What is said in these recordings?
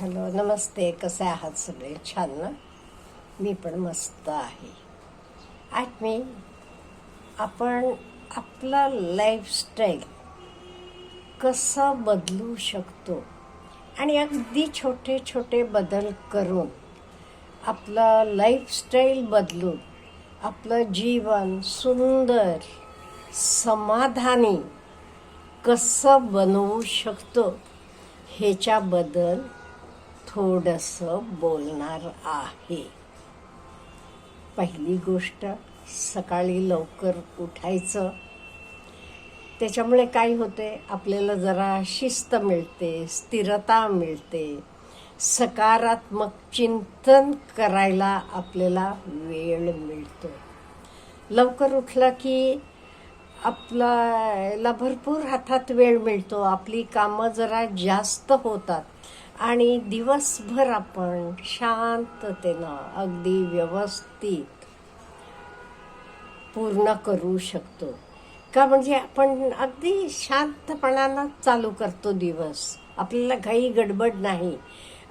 Hello नमस्ते कसे आहात सगळे? छान ना? मी पण मस्त आहे. आज मी आपण आपला लाईफस्टाईल कसं बदलू शकतो आणि अगदी छोटे छोटे बदल करून आपलं लाईफस्टाईल बदलून आपलं जीवन सुंदर समाधानी कसं बनवू शकतो ह्याच्याबद्दल थोडंसं बोलणार आहे. पहिली गोष्ट सकाळी लवकर उठायचं. त्याच्यामुळे काय होते आपल्याला जरा शिस्त मिळते स्थिरता मिळते. सकारात्मक चिंतन करायला आपल्याला वेळ मिळतो. लवकर उठला की आपल्याला भरपूर हातात वेळ मिळतो. आपली कामं जरा जास्त होतात. आणि दिवसभर आपण शांततेनं अगदी व्यवस्थित पूर्ण करू शकतो. का म्हणजे आपण अगदी शांतपणानं चालू करतो दिवस. आपल्याला घाई गडबड नाही.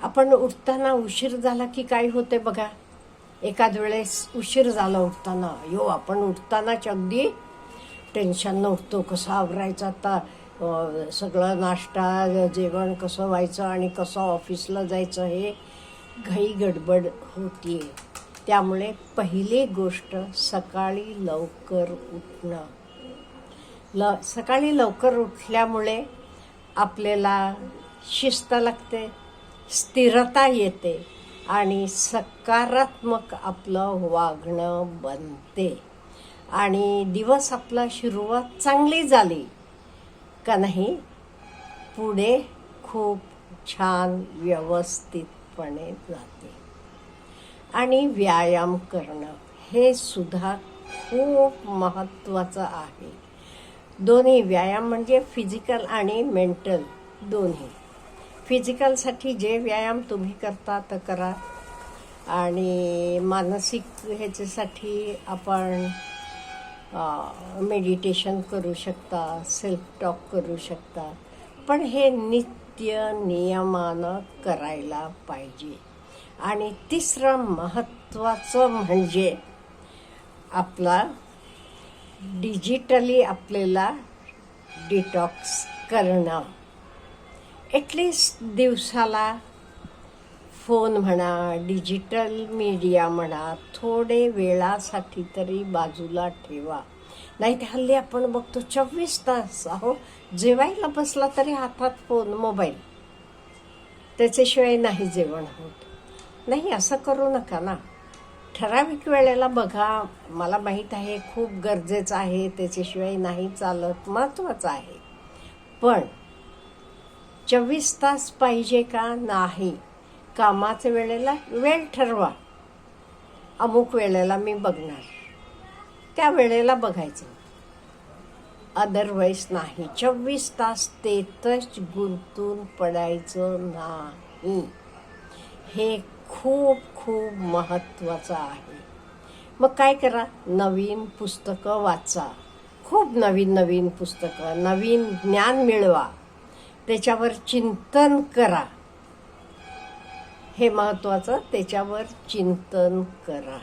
आपण उठताना उशीर झाला की काय होते बघा? एखाद वेळेस उशीर झाला उठताना यो आपण उठतानाच अगदी टेन्शन उठतो कसं आवरायचं आता? सगळं नाश्ता जेवण कसं व्हायचं आणि कसं ऑफिसला जायचं हे घाई गडबड होती. त्यामुळे पहिली गोष्ट सकाळी लवकर उठणं. ल सकाळी लवकर उठल्यामुळे आपल्याला शिस्त लागते स्थिरता येते आणि सकारात्मक आपलं वागणं बनते. आणि दिवस आपला सुरुवात चांगली झाली. का नाही? पुढे खूप छान व्यवस्थितपणे जाते. आणि व्यायाम करणं हे सुद्धा खूप महत्त्वाचं आहे. दोन्ही व्यायाम म्हणजे फिजिकल आणि मेंटल दोन्ही. फिजिकलसाठी जे व्यायाम तुम्ही करता तर करा. आणि मानसिक ह्याच्यासाठी आपण मेडिटेशन करू शकता सेल्फ टॉक करू शकता. पण हे नित्य नियमानं करायला पाहिजे. आणि तिसरं महत्त्वाचं म्हणजे आपला डिजिटली आपल्याला डिटॉक्स करणं. ॲटलिस्ट दिवसाला फोन म्हणा डिजिटल मीडिया म्हणा थोडे वेळासाठी तरी बाजूला ठेवा. नाही तर हल्ली आपण बघतो चोवीस तास अहो जेवायला बसला तरी हातात फोन मोबाईल. त्याच्याशिवाय नाही जेवण होत. नाही असं करू नका ना. ठराविक वेळेला बघा. मला माहीत आहे खूप गरजेचं आहे त्याच्याशिवाय नाही चालत महत्त्वाचं आहे. पण चोवीस तास पाहिजे का? नाही. कामाच्या वेळेला वेळ ठरवा. अमुक वेळेला मी बघणार. त्या वेळेला बघायचं. अदरवाईज नाही. चोवीस तास तेथच गुंतून पडायचं नाही. हे खूप खूप महत्त्वाचं आहे. मग काय करा? नवीन पुस्तकं वाचा. खूप नवीन नवीन पुस्तकं नवीन ज्ञान मिळवा. त्याच्यावर चिंतन करा. हे महत्त्वाचं. त्याच्यावर चिंतन करा.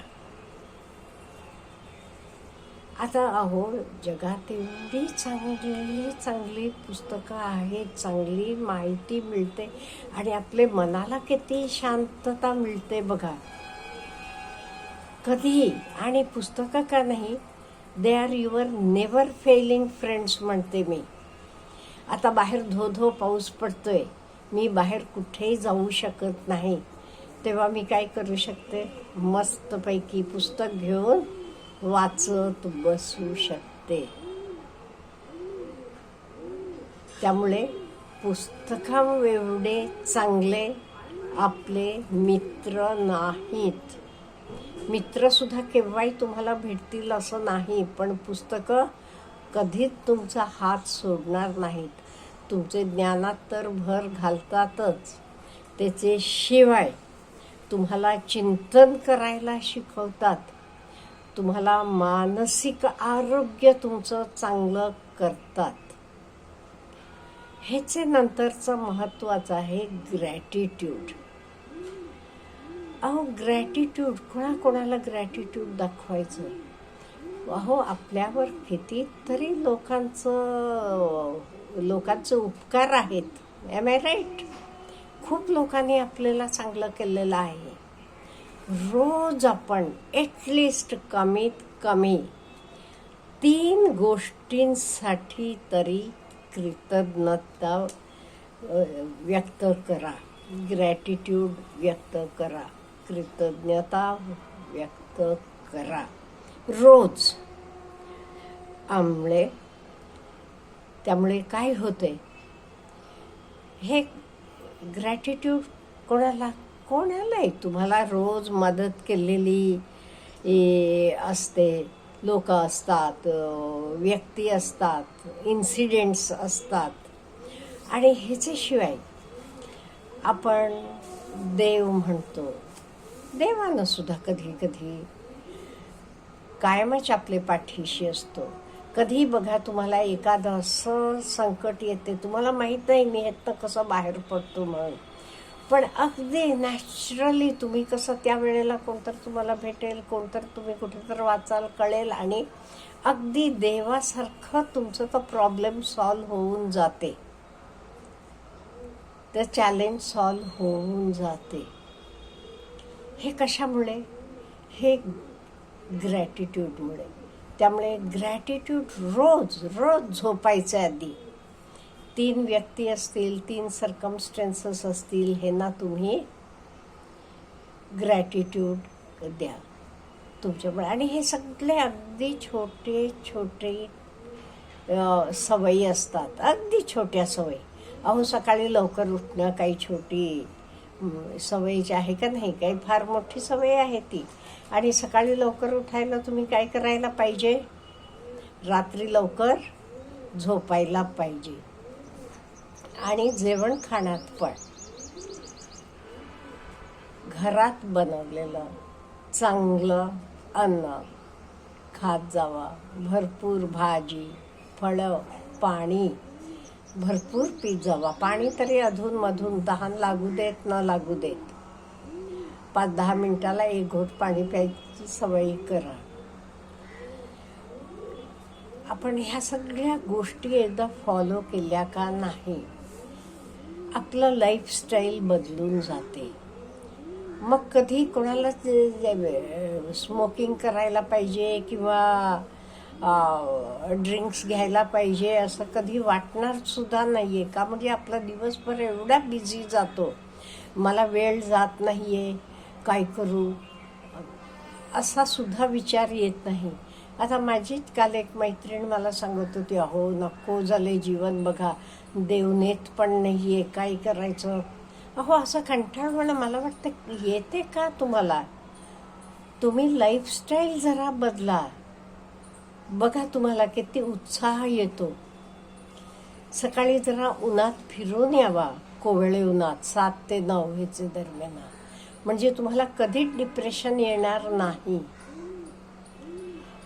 आता अहो जगात एवढी चांगली चांगली पुस्तकं आहेत चांगली माहिती मिळते आणि आपले मनाला किती शांतता मिळते बघा. कधी आणि पुस्तकं का नाही? They are your never failing friends म्हणते मी. आता बाहेर धो धो पाऊस पडतोय. मी बाहेर कुठेही जाऊ शकत नाही. तेव्हा मी काय करू शकते? मस्तपैकी पुस्तक घेऊन वाचत बसू शकते. त्यामुळे पुस्तकांएवढे चांगले आपले मित्र नाहीत. मित्रसुद्धा केव्हाही तुम्हाला भेटतील असं नाही पण पुस्तकं कधीच तुमचा हात सोडणार नाहीत. तुमचे ज्ञानात तर भर घालतातच. त्याचे शिवाय तुम्हाला चिंतन करायला शिकवतात. तुम्हाला मानसिक आरोग्य तुमचं चांगलं करतात. ह्याचे नंतरचं महत्त्वाचं आहे ग्रॅटिट्यूड अहो ग्रॅटिट्यूड कोणाकोणाला ग्रॅटिट्यूड दाखवायचं? अहो आपल्यावर कितीतरी लोकांचं लोकांचे उपकार आहेत. एम आय राईट खूप लोकांनी आपल्याला चांगलं केलेलं आहे. रोज आपण ॲटलिस्ट कमीत कमी तीन गोष्टींसाठी तरी कृतज्ञता व्यक्त करा. ग्रॅटिट्यूड व्यक्त करा. कृतज्ञता व्यक्त करा. रोज. आमळे त्यामुळे काय होते हे ग्रॅटिट्यूड कोणाला कोणालाही तुम्हाला रोज मदत केलेली असते. लोक असतात व्यक्ती असतात इन्सिडेंट्स असतात. आणि ह्याच्याशिवाय आपण देव म्हणतो. देवानं सुद्धा कधी कधी कायमच आपले पाठीशी असतो. कधी बघा तुम्हाला एखादं असं संकट येते. तुम्हाला माहीत नाही मी ह्यातनं कसं बाहेर पडतो म्हणून. पण अगदी नॅचरली तुम्ही कसं त्या वेळेला कोणतर तुम्हाला भेटेल कोणतर तुम्ही कुठेतर वाचाल कळेल आणि अगदी देवासारखं तुमचं तर प्रॉब्लेम सॉल्व्ह होऊन जाते. तर चॅलेंज सॉल्व्ह होऊन जाते. हे कशामुळे? हे ग्रॅटिट्यूडमुळे त्यामुळे ग्रॅटिट्यूड रोज रोज झोपायचं आधी. तीन व्यक्ती असतील तीन सर्कमस्टेन्सेस असतील ह्यांना तुम्ही ग्रॅटिट्यूड द्या. तुमच्यामुळे. आणि हे सगळे अगदी छोटे छोटे सवयी असतात. अगदी छोट्या सवयी. अहो सकाळी लवकर उठणं काही छोटी सवयीची आहे का नाही काही फार मोठी सवय आहे ती. आणि सकाळी लवकर उठायला तुम्ही काय करायला पाहिजे? रात्री लवकर झोपायला पाहिजे. आणि जेवण खाण्यात पण. घरात बनवलेलं चांगलं अन्न खात जावा. भरपूर भाजी फळं पाणी. भरपूर पीत जावा. पाणी तरी अधूनमधून तहान लागू देत न लागू देत. पाच दहा मिनिटाला एक घोट पाणी प्यायची सवय करा. आपण ह्या सगळ्या गोष्टी एकदा फॉलो केल्या का नाही आपलं लाईफस्टाईल बदलून जाते. मग कधी कोणाला स्मोकिंग करायला पाहिजे किंवा ड्रिंक्स घ्यायला पाहिजे असं कधी वाटणार सुद्धा नाही आहे का? म्हणजे आपला दिवसभर एवढा बिझी जातो. मला वेळ जात नाही आहे काय करू? असा सुद्धा विचार येत नाही. आता माझीच काल एक मैत्रीण मला सांगत होती अहो नको झाले जीवन बघा. देवनेत पण नाही आहे काय करायचं? अहो असं कंटाळवाणं मला वाटतं येते का तुम्हाला? तुम्ही लाईफस्टाईल जरा बदला. बघा तुम्हाला किती उत्साह येतो. सकाळी जरा उन्हात फिरून यावा कोवळे उन्हात सात ते नऊ ह्याचे दरम्यान. म्हणजे तुम्हाला कधीच डिप्रेशन येणार नाही.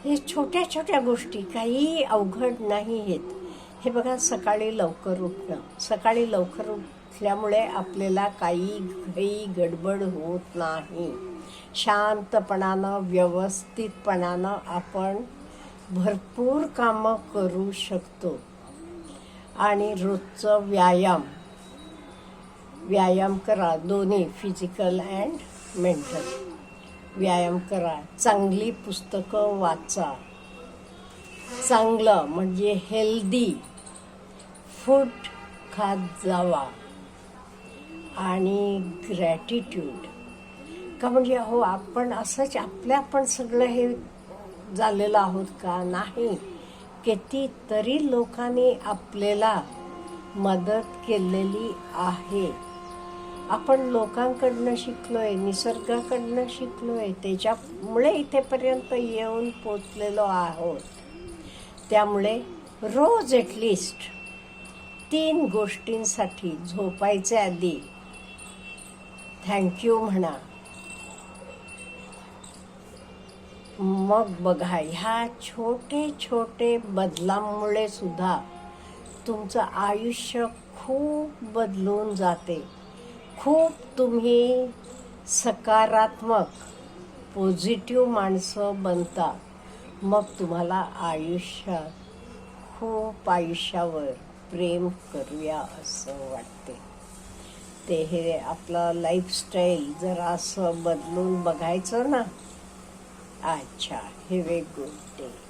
हे छोट्या छोट्या गोष्टी काही अवघड नाही आहेत. हे बघा सकाळी लवकर उठणं. सकाळी लवकर उठल्यामुळे आपल्याला काही घाई गडबड होत नाही. शांतपणानं व्यवस्थितपणानं आपण भरपूर कामं करू शकतो. आणि रोजचं व्यायाम व्यायाम करा दोन्ही फिजिकल अँड मेंटल व्यायाम करा. चांगली पुस्तकं वाचा. चांगलं म्हणजे हेल्दी फूड खात जावा. आणि ग्रॅटिट्यूड का म्हणजे अहो आपण असंच आपल्या पण सगळं हे झालेलं आहोत का? नाही. कितीतरी लोकांनी आपल्याला मदत केलेली आहे. आपण लोकांकडनं शिकलोय निसर्गाकडनं आहे त्याच्यामुळे इथेपर्यंत येऊन पोचलेलो आहोत. त्यामुळे रोज ॲटलिस्ट तीन गोष्टींसाठी झोपायच्या आधी थँक्यू म्हणा. मग बघा ह्या छोटे छोटे बदलांमुळे सुद्धा तुमचं आयुष्य खूप बदलून जाते. खूप तुम्ही सकारात्मक पॉझिटिव्ह माणसं बनता. मग तुम्हाला आयुष्यात खूप आयुष्यावर प्रेम करूया असं वाटते. ते हे आपलं लाईफस्टाईल जरा असं बदलून बघायचं ना? अच्छा हे वे गुड डे